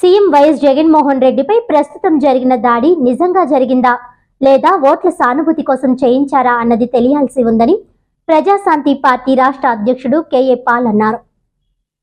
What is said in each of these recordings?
CM YS Jaganmohan రెడ్డిపై ప్రస్తుతం జరిగిన దాడి నిజంగా జరిగిందా? లేదా ఓట్ల సానుభూతి కోసం చేయించారా అన్నది తెలియాల్సి ఉందని ప్రజాశాంతి పార్టీ రాష్ట్ర అధ్యక్షుడు కేఏ పాల్ అన్నారు.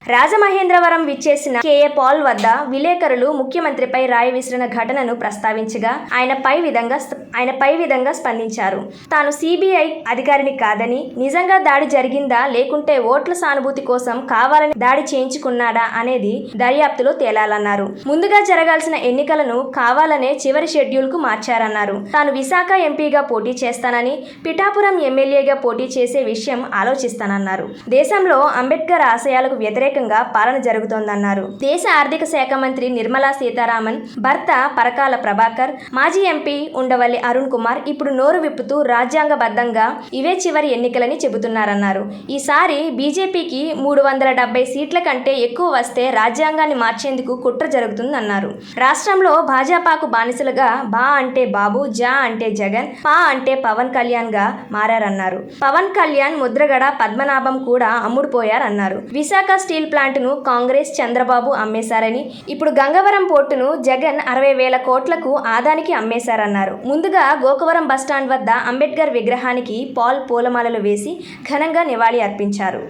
రాజమహేంద్రవరం విచ్చేసిన కేఏ పాల్ వద్ద విలేకరులు ముఖ్యమంత్రిపై రాయి విసిరిన ఘటనను ప్రస్తావించగా ఆయన పై విధంగా ఆయన పై విధంగా స్పందించారు. తాను సిబిఐ అధికారిని కాదని నిజంగా దాడి జరిగిందా లేకుంటే ఓట్ల సానుభూతి కోసం కావాలని దాడి చేయించుకున్నాడా అనేది దర్యాప్తులో తేలాలన్నారు. ముందుగా జరగాల్సిన ఎన్నికలను కావాలనే చివరి షెడ్యూల్కు మార్చారన్నారు. తాను విశాఖ ఎంపీగా పోటీ చేస్తానని పిఠాపురం ఎమ్మెల్యేగా పోటీ చేసే విషయం ఆలోచిస్తానన్నారు. దేశంలో అంబేద్కర్ ఆశయాలకు వ్యతిరేకంగా పాలన జరుగుతోందన్నారు. దేశ ఆర్థిక శాఖ మంత్రి నిర్మలా సీతారామన్ భర్త పరకాల ప్రభాకర్ మాజీ ఎంపీ ఉండవల్లి అరుణ్ కుమార్ ఇప్పుడు నోరు విప్పుతూ రాజ్యాంగబద్ధంగా ఇవే చివరి ఎన్నికలని చెబుతున్నారన్నారు. ఈసారి బీజేపీకి మూడు వందల డెబ్బై సీట్ల కంటే ఎక్కువ వస్తే రాజ్యాంగాన్ని మార్చేందుకు కుట్ర జరుగుతుందన్నారు. రాష్ట్రంలో భాజపాకు బానిసలుగా బా అంటే బాబు జా అంటే జగన్ పా అంటే పవన్ కళ్యాణ్గా మారారన్నారు. పవన్ కళ్యాణ్ ముద్రగడ పద్మనాభం కూడా అమ్ముడుపోయారన్నారు. విశాఖ స్టీల్ ప్లాంట్ను కాంగ్రెస్ చంద్రబాబు అమ్మేశారని ఇప్పుడు గంగవరం పోర్టును జగన్ అరవై వేల కోట్లకు ఆదానికి అమ్మేశారన్నారు. ముందుగా గోకవరం బస్టాండ్ వద్ద అంబేద్కర్ విగ్రహానికి పాల్ పూలమాలలు వేసి ఘనంగా నివాళి అర్పించారు.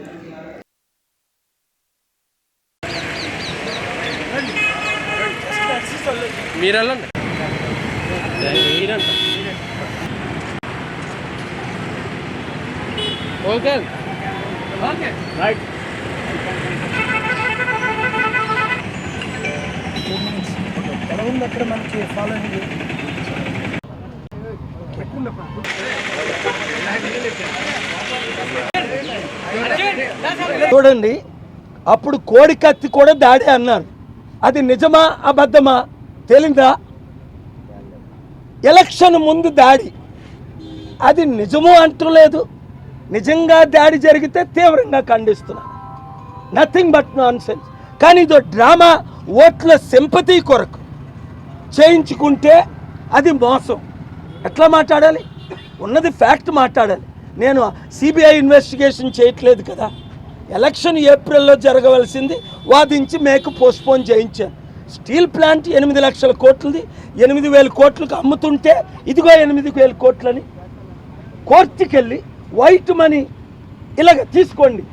మీరంట ఓకే. ఓకే. రైట్. ఎలా మనకి ఫాలోయింగ్ చూడండి అప్పుడు కోడి కత్తి కూడా దాడి అన్నారు. అది నిజమా అబద్ధమా తేలిందా? ఎలక్షన్ ముందు దాడి అది నిజము అంటలేదు నిజంగా దాడి జరిగితే తీవ్రంగా ఖండిస్తున్నా. నథింగ్ బట్ నాన్ సెన్స్ కానీ ఇదో డ్రామా ఓట్ల సింపతి కొరకు. చేయించుకుంటే అది మోసం. ఎట్లా మాట్లాడాలి? ఉన్నది ఫ్యాక్ట్ మాట్లాడాలి. నేను సిబిఐ ఇన్వెస్టిగేషన్ చేయట్లేదు కదా. ఎలక్షన్ ఏప్రిల్లో జరగవలసింది వాదించి మేకు పోస్ట్పోన్ చేయించాను. స్టీల్ ప్లాంట్ ఎనిమిది లక్షల కోట్లది ఎనిమిది వేల కోట్లకు అమ్ముతుంటే ఇదిగో ఎనిమిది వేల కోట్లని కోర్టుకెళ్ళి వైట్ మనీ ఇలాగ తీసుకోండి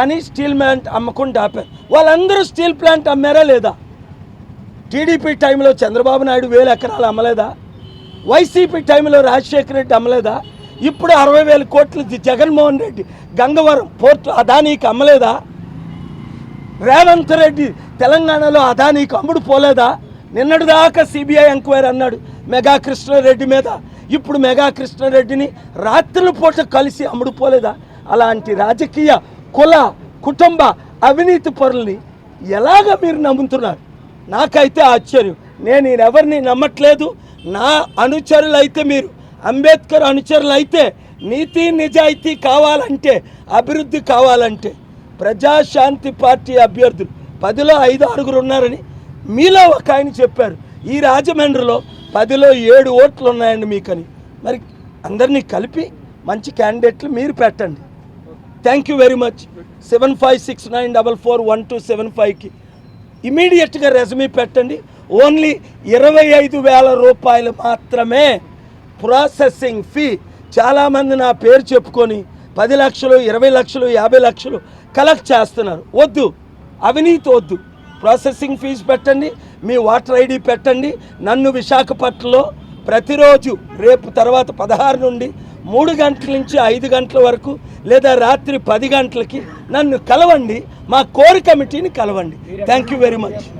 అని స్టీల్ ప్లాంట్ అమ్మకుండా ఆపారు. వాళ్ళందరూ స్టీల్ ప్లాంట్ అమ్మారా లేదా? టీడీపీ టైంలో చంద్రబాబు నాయుడు వేల ఎకరాలు అమ్మలేదా? వైసీపీ టైంలో రాజశేఖర రెడ్డి అమ్మలేదా? ఇప్పుడు అరవై వేల కోట్లు జగన్మోహన్ రెడ్డి గంగవరం పోర్టు అదానీకి అమ్మలేదా? రేవంత్ రెడ్డి తెలంగాణలో అదానీకి అమ్ముడు పోలేదా? నిన్నటి దాకా సిబిఐ ఎంక్వైరీ అన్నాడు మెగా కృష్ణారెడ్డి మీద. ఇప్పుడు మెగా కృష్ణారెడ్డిని రాత్రుల పూట కలిసి అమ్ముడు పోలేదా? అలాంటి రాజకీయ కుల కుటుంబ అవినీతి పరుల్ని ఎలాగ మీరు నమ్ముతున్నారు? నాకైతే ఆశ్చర్యం. నేను ఎవరిని నమ్మట్లేదు. నా అనుచరులు అయితే మీరు. అంబేద్కర్ అనుచరులు అయితే నీతి నిజాయితీ కావాలంటే అభివృద్ధి కావాలంటే ప్రజాశాంతి పార్టీ అభ్యర్థులు పదిలో ఐదు ఆరుగురు ఉన్నారని మీలో ఒక ఆయన చెప్పారు. ఈ రాజమండ్రిలో పదిలో ఏడు ఓట్లు ఉన్నాయండి మీకని. మరి అందరినీ కలిపి మంచి క్యాండిడేట్లు మీరు పెట్టండి. Thank you very much. Seven five six nine double four one two seven ఫైవ్కి ఇమీడియట్గా రెజ్యూమే పెట్టండి. ఓన్లీ ఇరవై ఐదు వేల రూపాయలు మాత్రమే ప్రాసెసింగ్ ఫీ. చాలామంది నా పేరు చెప్పుకొని పది లక్షలు ఇరవై లక్షలు యాభై లక్షలు కలెక్ట్ చేస్తున్నారు. వద్దు. అవినీతి వద్దు. ప్రాసెసింగ్ ఫీజు పెట్టండి. మీ వాటర్ ఐడి పెట్టండి. నన్ను విశాఖపట్నంలో ప్రతిరోజు రేపు తర్వాత పదహారు నుండి మూడు గంటల నుంచి ఐదు గంటల వరకు లేదా రాత్రి పది గంటలకి నన్ను కలవండి. మా కోర్ కమిటీని కలవండి. Thank you very much